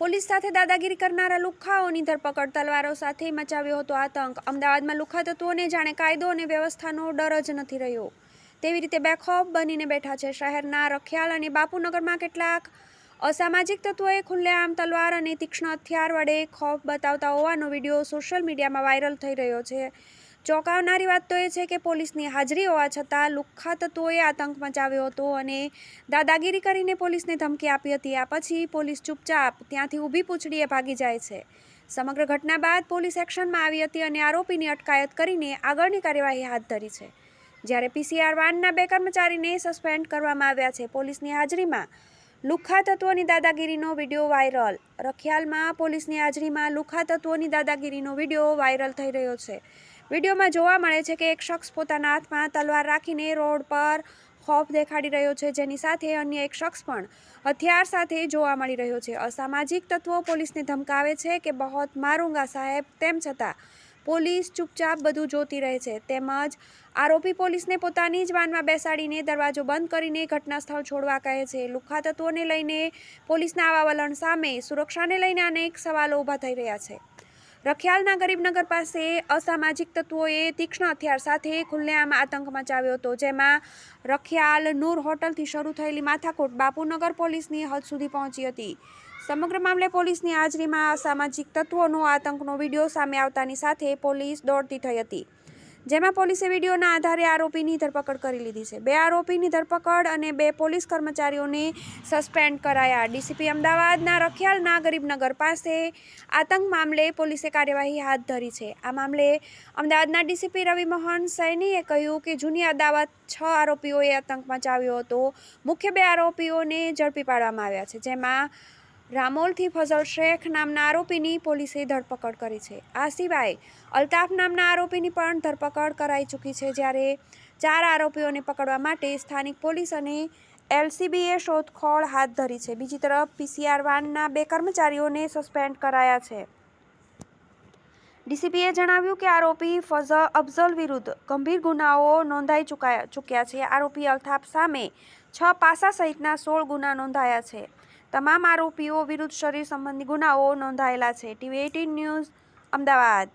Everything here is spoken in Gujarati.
પોલીસ સાથે દાદાગીરી કરનારા લુખ્ખાઓની ધરપકડ તલવારો સાથે મચાવ્યો હતો આતંક. અમદાવાદમાં લુખ્ખા તત્વોને જાણે કાયદો અને વ્યવસ્થાનો ડર જ નથી રહ્યો. તેવી રીતે બેખોફ બનીને બેઠા છે શહેરના રખિયાલ અને બાપુનગરમાં કેટલાક અસામાજિક તત્વોએ ખુલ્લેઆમ તલવાર અને તીક્ષ્ણ હથિયાર વડે ખોફ બતાવતા હોવાનો વીડિયો સોશિયલ મીડિયામાં વાયરલ થઈ રહ્યો છે. ચોંકાવનારી વાત તો એ છે કે પોલીસની હાજરી હોવા છતાં લુખ્ખા તત્વોએ આતંક મચાવ્યો હતો અને દાદાગીરી કરીને પોલીસને ધમકી આપી હતી. આ પછી પોલીસ ચૂપચાપ ત્યાંથી ઊભી પૂંછડીએ ભાગી જાય છે. સમગ્ર ઘટના બાદ પોલીસ એક્શનમાં આવી હતી અને આરોપીની અટકાયત કરીને આગળની કાર્યવાહી હાથ ધરી છે. જ્યારે પીસીઆર વાનના બે કર્મચારીને સસ્પેન્ડ કરવામાં આવ્યા છે, પોલીસની હાજરીમાં લુખ્ખા તત્વોની દાદાગીરીનો વીડિયો વાયરલ. રખિયાલમાં પોલીસની હાજરીમાં લુખ્ખા તત્વોની દાદાગીરીનો વીડિયો વાયરલ થઈ રહ્યો છે. વિડીયોમાં જોવા મળે છે કે એક શખ્સ પોતાના હાથમાં તલવાર રાખીને રોડ પર ખોફ દેખાડી રહ્યો છે. જેની સાથે અન્ય એક શખ્સ પણ હથિયાર સાથે જોવા મળી રહ્યો છે. અસામાજિક તત્વો પોલીસને ધમકાવે છે કે બહોત મારુંગા સાહેબ, તેમ છતાં પોલીસ ચૂપચાપ બધું જોતી રહે છે. તેમજ આરોપી પોલીસને પોતાની જ વાનમાં બેસાડીને દરવાજો બંધ કરીને ઘટના સ્થળ છોડવા કહે છે. લુખ્ખા તત્વોને લઈને પોલીસના આવા વલણ સામે સુરક્ષાને લઈને અનેક સવાલો ઊભા થઈ રહ્યા છે. રખિયાલના ગરીબનગર પાસે અસામાજિક તત્વોએ તીક્ષ્ણ હથિયાર સાથે ખુલ્લેઆમ આતંક મચાવ્યો હતો, જેમાં રખિયાલ નૂર હોટલથી શરૂ થયેલી માથાકોટ બાપુનગર પોલીસની હદ સુધી પહોંચી હતી. સમગ્ર મામલે પોલીસની હાજરીમાં અસામાજિક તત્વોનો આતંકનો વીડિયો સામે આવતાની સાથે પોલીસ દોડતી થઈ હતી. જેમાં પોલીસે વિડીયોના આધારે આરોપીની ધરપકડ કરી લીધી છે. બે આરોપીની ધરપકડ અને બે પોલીસ કર્મચારીઓને સસ્પેન્ડ કરાયા. ડીસીપી અમદાવાદના રખિયાલના ગરીબનગર પાસે આતંક મામલે પોલીસે કાર્યવાહી હાથ ધરી છે. આ મામલે અમદાવાદના ડીસીપી રવિમોહન સૈનીએ કહ્યું કે જૂની અદાવત છ આરોપીઓએ આતંક મચાવ્યો હતો. મુખ્ય બે આરોપીઓને ઝડપી પાડવામાં આવ્યા છે, જેમાં રામોલથી ફઝલ શેખ નામના આરોપીની પોલીસે ધરપકડ કરી છે. આ સિવાય અલ્તાફ નામના આરોપીની પણ ધરપકડ કરાઈ ચૂકી છે, જ્યારે ચાર આરોપીઓને પકડવા માટે સ્થાનિક પોલીસ અને એલસીબીએ શોધખોળ હાથ ધરી છે. બીજી તરફ પીસીઆર વાનના બે કર્મચારીઓને સસ્પેન્ડ કરાયા છે. ડીસીપીએ જણાવ્યું કે આરોપી ફઝ અફઝલ વિરુદ્ધ ગંભીર ગુનાઓ નોંધાઈ ચૂકાયા ચૂક્યા છે. આરોપી અલ્તાફ સામે છ પાસા સહિતના સોળ ગુના નોંધાયા છે. તમામ આરોપીઓ વિરુદ્ધ શરીર સંબંધી ગુનાઓ નોંધાયેલા છે. TV eighteen news Ahmedabad.